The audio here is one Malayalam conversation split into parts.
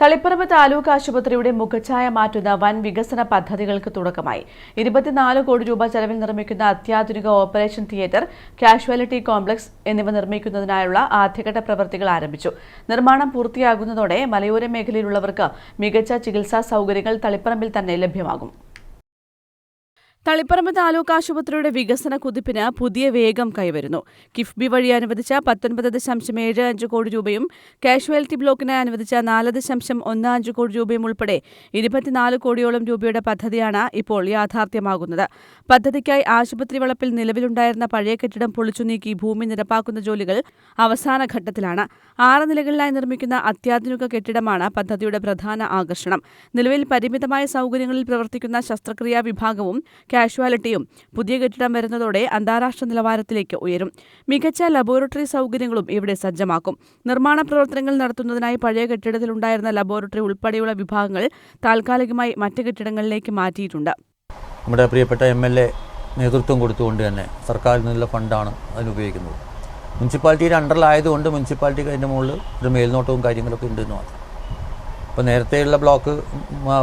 തളിപ്പറമ്പ് താലൂക്ക് ആശുപത്രിയുടെ മുഖഛായ മാറ്റുന്ന വൻ വികസന പദ്ധതികൾക്ക് തുടക്കമായി. ഇരുപത്തിനാല് കോടി രൂപ ചെലവിൽ നിർമ്മിക്കുന്ന അത്യാധുനിക ഓപ്പറേഷൻ തിയേറ്റർ കാഷ്വാലിറ്റി കോംപ്ലക്സ് എന്നിവ നിർമ്മിക്കുന്നതിനായുള്ള ആദ്യഘട്ട പ്രവൃത്തികൾ ആരംഭിച്ചു. നിർമ്മാണം പൂർത്തിയാകുന്നതോടെ മലയോര മേഖലയിലുള്ളവർക്ക് മികച്ച ചികിത്സാ സൗകര്യങ്ങൾ തളിപ്പറമ്പിൽ തന്നെ ലഭ്യമാകും. തളിപ്പറമ്പ് താലൂക്ക് ആശുപത്രിയുടെ വികസന കുതിപ്പിന് പുതിയ വേഗം കൈവരുന്നു. കിഫ്ബി വഴി അനുവദിച്ച പത്തൊൻപത് ദശാംശം ഏഴ് അഞ്ച് കോടി രൂപയും കാഷ്വാലിറ്റി ബ്ലോക്കിന് അനുവദിച്ച നാല് ദശാംശം ഒന്ന് അഞ്ച് കോടി രൂപയും ഉൾപ്പെടെ ഇരുപത്തിനാല് കോടിയോളം രൂപയുടെ പദ്ധതിയാണ് ഇപ്പോൾ യാഥാർത്ഥ്യമാകുന്നത്. പദ്ധതിക്കായി ആശുപത്രി വളപ്പിൽ നിലവിലുണ്ടായിരുന്ന പഴയ കെട്ടിടം പൊളിച്ചു നീക്കി ഭൂമി നിരപ്പാക്കുന്ന ജോലികൾ അവസാന ഘട്ടത്തിലാണ്. ആറ് നിലകളിലായി നിർമ്മിക്കുന്ന അത്യാധുനിക കെട്ടിടമാണ് പദ്ധതിയുടെ പ്രധാന ആകർഷണം. നിലവിൽ പരിമിതമായ സൗകര്യങ്ങളിൽ പ്രവർത്തിക്കുന്ന ശസ്ത്രക്രിയാ വിഭാഗവും കാഷ്വാലിറ്റിയും പുതിയ കെട്ടിടം വരുന്നതോടെ അന്താരാഷ്ട്ര നിലവാരത്തിലേക്ക് ഉയരും. മികച്ച ലബോറട്ടറി സൗകര്യങ്ങളും ഇവിടെ സജ്ജമാക്കും. നിർമ്മാണ പ്രവർത്തനങ്ങൾ നടത്തുന്നതിനായി പഴയ കെട്ടിടത്തിലുണ്ടായിരുന്ന ലബോറട്ടറി ഉൾപ്പെടെയുള്ള വിഭാഗങ്ങൾ താൽക്കാലികമായി മറ്റ് കെട്ടിടങ്ങളിലേക്ക് മാറ്റിയിട്ടുണ്ട്. നമ്മുടെ പ്രിയപ്പെട്ട എം എൽ എ നേതൃത്വം കൊടുത്തുകൊണ്ട് തന്നെ സർക്കാരിൽ നിന്നുള്ള ഫണ്ടാണ് അതിന് ഉപയോഗിക്കുന്നത് മുനിസിപ്പാലിറ്റിയുടെ അണ്ടറിലായതുകൊണ്ട് മുനിസിപ്പാലിറ്റിക്ക് അതിന്റെ മുകളിൽ ഒരു മേൽനോട്ടവും കാര്യങ്ങളൊക്കെ ഉണ്ടെന്ന് മാത്രം. ഇപ്പോൾ നേരത്തെയുള്ള ബ്ലോക്ക്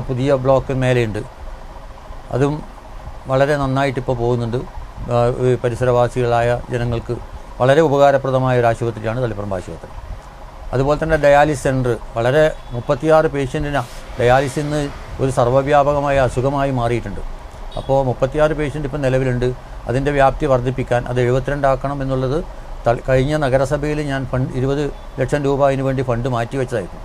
പുതിയ ബ്ലോക്ക് മേലെയുണ്ട്. അതും വളരെ നന്നായിട്ട് ഇപ്പോൾ പോകുന്നുണ്ട്. പരിസരവാസികളായ ജനങ്ങൾക്ക് വളരെ ഉപകാരപ്രദമായ ഒരു ആശുപത്രിയാണ് തളിപ്പറമ്പ് ആശുപത്രി. അതുപോലെ തന്നെ ഡയാലിസ് സെന്റർ വളരെ മുപ്പത്തിയാറ് പേഷ്യന്റിന് ഡയാലിസിൽ നിന്ന് ഒരു സർവവ്യാപകമായ അസുഖമായി മാറിയിട്ടുണ്ട്. അപ്പോൾ മുപ്പത്തിയാറ് പേഷ്യന്റ് ഇപ്പോൾ നിലവിലുണ്ട്. അതിന്റെ വ്യാപ്തി വർദ്ധിപ്പിക്കാൻ അത് എഴുപത്തിരണ്ടാക്കണം എന്നുള്ളത് കഴിഞ്ഞ നഗരസഭയിൽ ഞാൻ ഫണ്ട് ഇരുപത് ലക്ഷം രൂപ അതിന് വേണ്ടി ഫണ്ട് മാറ്റിവെച്ചതായിരുന്നു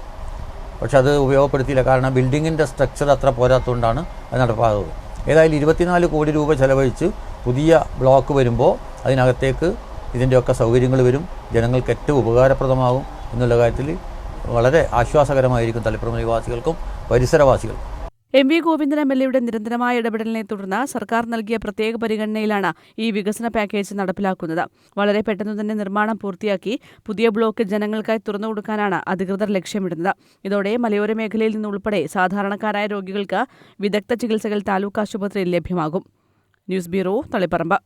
പക്ഷെ അത് ഉപയോഗപ്പെടുത്തിയില്ല. കാരണം ബിൽഡിങ്ങിന്റെ സ്ട്രക്ചർ അത്ര പോരാത്തതുകൊണ്ടാണ് അത് നടപ്പാകുന്നത് ഏതായാലും ഇരുപത്തിനാല് കോടി രൂപ ചെലവഴിച്ച് പുതിയ ബ്ലോക്ക് വരുമ്പോൾ അതിനകത്തേക്ക് ഇതിന്റെയൊക്കെ സൗകര്യങ്ങൾ വരും. ജനങ്ങൾക്ക് ഏറ്റവും ഉപകാരപ്രദമാകും എന്നുള്ള കാര്യത്തിൽ വളരെ ആശ്വാസകരമായിരിക്കും തലപ്പുറം നിവാസികൾക്കും പരിസരവാസികൾക്കും. M V Govindan M L എയുടെ നിരന്തരമായ ഇടപെടലിനെ തുടർന്ന് സർക്കാർ നൽകിയ പ്രത്യേക പരിഗണനയിലാണ് ഈ വികസന പാക്കേജ് നടപ്പിലാക്കുന്നത്. വളരെ പെട്ടെന്ന് തന്നെ നിർമ്മാണം പൂർത്തിയാക്കി പുതിയ ബ്ലോക്ക് ജനങ്ങൾക്കായി തുറന്നു കൊടുക്കാനാണ് അധികൃതർ ലക്ഷ്യമിടുന്നത്. ഇതോടെ മലയോര മേഖലയിൽ നിന്നുൾപ്പെടെ സാധാരണക്കാരായ രോഗികൾക്ക് വിദഗ്ധ ചികിത്സകൾ താലൂക്ക് ആശുപത്രിയിൽ ലഭ്യമാകും. News bureau Taliparamba.